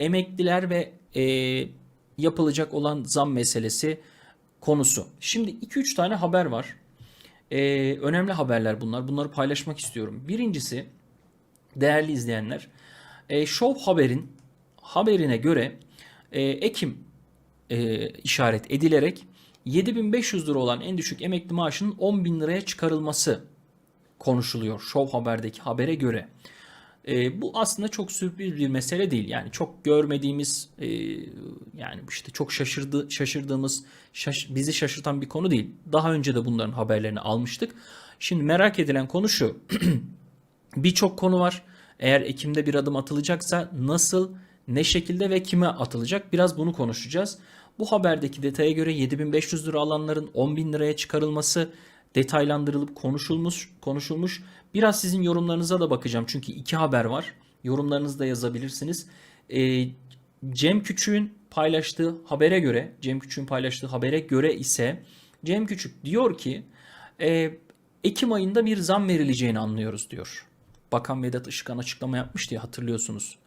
emekliler ve e, yapılacak olan zam meselesi konusu. Şimdi 2-3 tane haber var. E, önemli haberler bunlar. Bunları paylaşmak istiyorum. Birincisi değerli izleyenler e, Show Haber'in haberine göre e, Ekim e, işaret edilerek 7500 lira olan en düşük emekli maaşının 10 bin liraya çıkarılması konuşuluyor Show Haber'deki habere göre. E, bu aslında çok sürpriz bir mesele değil. Yani çok görmediğimiz e, yani işte çok şaşırdı şaşırdığımız şaş- bizi şaşırtan bir konu değil. Daha önce de bunların haberlerini almıştık. Şimdi merak edilen konu şu. Birçok konu var. Eğer Ekim'de bir adım atılacaksa nasıl, ne şekilde ve kime atılacak? Biraz bunu konuşacağız. Bu haberdeki detaya göre 7500 lira alanların 10.000 liraya çıkarılması detaylandırılıp konuşulmuş. konuşulmuş. Biraz sizin yorumlarınıza da bakacağım. Çünkü iki haber var. Yorumlarınızı da yazabilirsiniz. Ee, Cem Küçük'ün paylaştığı habere göre, Cem Küçük'ün paylaştığı habere göre ise Cem Küçük diyor ki e, Ekim ayında bir zam verileceğini anlıyoruz diyor. Bakan Vedat Işıkhan açıklama yapmıştı ya hatırlıyorsunuz.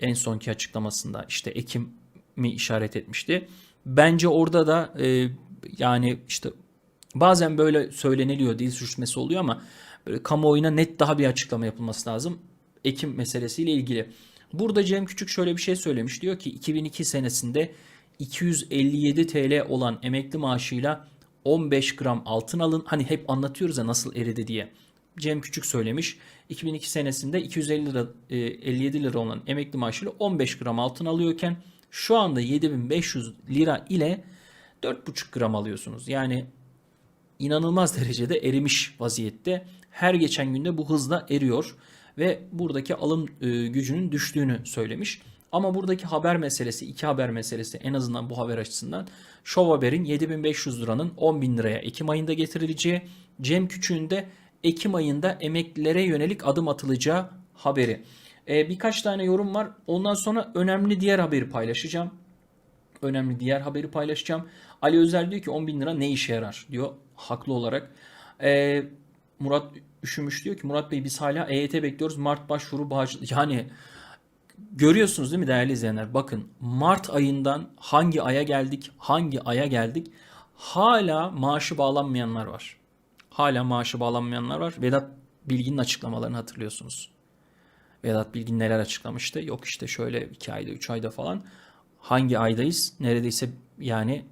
En sonki açıklamasında işte Ekim mi işaret etmişti. Bence orada da e, yani işte bazen böyle söyleniliyor dil sürçmesi oluyor ama böyle kamuoyuna net daha bir açıklama yapılması lazım. Ekim meselesiyle ilgili. Burada Cem Küçük şöyle bir şey söylemiş. Diyor ki 2002 senesinde 257 TL olan emekli maaşıyla 15 gram altın alın. Hani hep anlatıyoruz ya nasıl eridi diye. Cem Küçük söylemiş. 2002 senesinde 250 lira, e, 57 lira olan emekli maaşıyla 15 gram altın alıyorken şu anda 7500 lira ile 4,5 gram alıyorsunuz. Yani inanılmaz derecede erimiş vaziyette. Her geçen günde bu hızla eriyor ve buradaki alım e, gücünün düştüğünü söylemiş. Ama buradaki haber meselesi, iki haber meselesi en azından bu haber açısından Şov Haber'in 7500 liranın 10.000 liraya Ekim ayında getirileceği, Cem Küçük'ün de Ekim ayında emeklilere yönelik adım atılacağı haberi. E, birkaç tane yorum var. Ondan sonra önemli diğer haberi paylaşacağım. Önemli diğer haberi paylaşacağım. Ali Özel diyor ki 10 bin lira ne işe yarar diyor haklı olarak. E, Murat Üşümüş diyor ki Murat Bey biz hala EYT bekliyoruz. Mart başvuru bağış... Yani görüyorsunuz değil mi değerli izleyenler? Bakın Mart ayından hangi aya geldik, hangi aya geldik hala maaşı bağlanmayanlar var. Hala maaşı bağlanmayanlar var. Vedat Bilgin'in açıklamalarını hatırlıyorsunuz. Vedat Bilgin neler açıklamıştı? Yok işte şöyle 2 ayda 3 ayda falan. Hangi aydayız? Neredeyse yani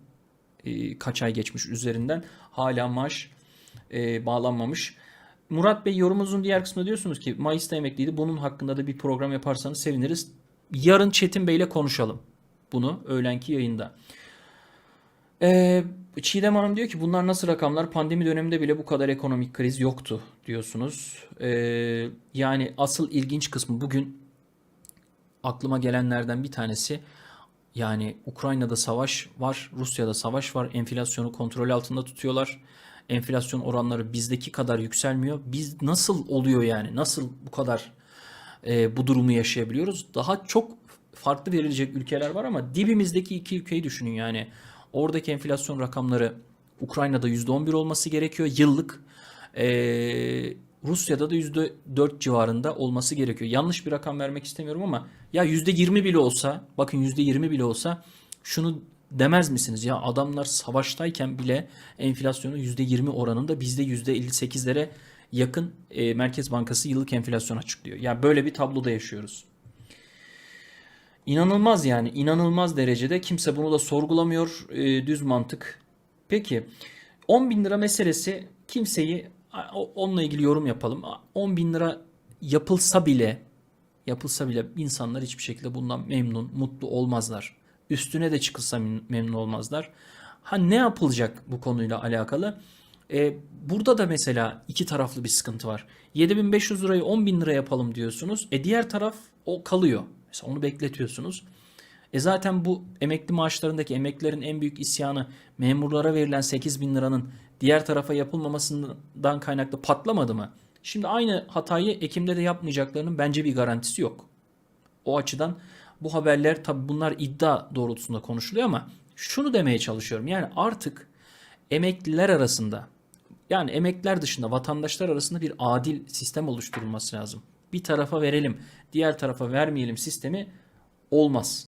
e, kaç ay geçmiş üzerinden hala maaş e, bağlanmamış. Murat Bey yorumunuzun diğer kısmında diyorsunuz ki Mayıs'ta emekliydi. Bunun hakkında da bir program yaparsanız seviniriz. Yarın Çetin Bey ile konuşalım bunu öğlenki yayında. Ee, Çiğdem Hanım diyor ki bunlar nasıl rakamlar? Pandemi döneminde bile bu kadar ekonomik kriz yoktu diyorsunuz. Ee, yani asıl ilginç kısmı bugün aklıma gelenlerden bir tanesi yani Ukrayna'da savaş var, Rusya'da savaş var. Enflasyonu kontrol altında tutuyorlar. Enflasyon oranları bizdeki kadar yükselmiyor. Biz nasıl oluyor yani? Nasıl bu kadar e, bu durumu yaşayabiliyoruz? Daha çok farklı verilecek ülkeler var ama dibimizdeki iki ülkeyi düşünün yani. Oradaki enflasyon rakamları Ukrayna'da %11 olması gerekiyor yıllık. Ee, Rusya'da da %4 civarında olması gerekiyor. Yanlış bir rakam vermek istemiyorum ama ya %20 bile olsa bakın %20 bile olsa şunu demez misiniz? Ya adamlar savaştayken bile enflasyonu %20 oranında bizde %58'lere yakın e, Merkez Bankası yıllık enflasyon açıklıyor. Ya böyle bir tabloda yaşıyoruz. İnanılmaz yani inanılmaz derecede kimse bunu da sorgulamıyor e, düz mantık. Peki 10 bin lira meselesi kimseyi onunla ilgili yorum yapalım. 10 bin lira yapılsa bile yapılsa bile insanlar hiçbir şekilde bundan memnun mutlu olmazlar. Üstüne de çıkılsa memnun olmazlar. Ha ne yapılacak bu konuyla alakalı? E, burada da mesela iki taraflı bir sıkıntı var. 7500 lirayı 10 bin lira yapalım diyorsunuz. E diğer taraf o kalıyor. Mesela onu bekletiyorsunuz. E zaten bu emekli maaşlarındaki emeklilerin en büyük isyanı memurlara verilen 8 bin liranın diğer tarafa yapılmamasından kaynaklı patlamadı mı? Şimdi aynı hatayı Ekim'de de yapmayacaklarının bence bir garantisi yok. O açıdan bu haberler tabi bunlar iddia doğrultusunda konuşuluyor ama şunu demeye çalışıyorum. Yani artık emekliler arasında yani emekliler dışında vatandaşlar arasında bir adil sistem oluşturulması lazım. Bir tarafa verelim, diğer tarafa vermeyelim sistemi olmaz.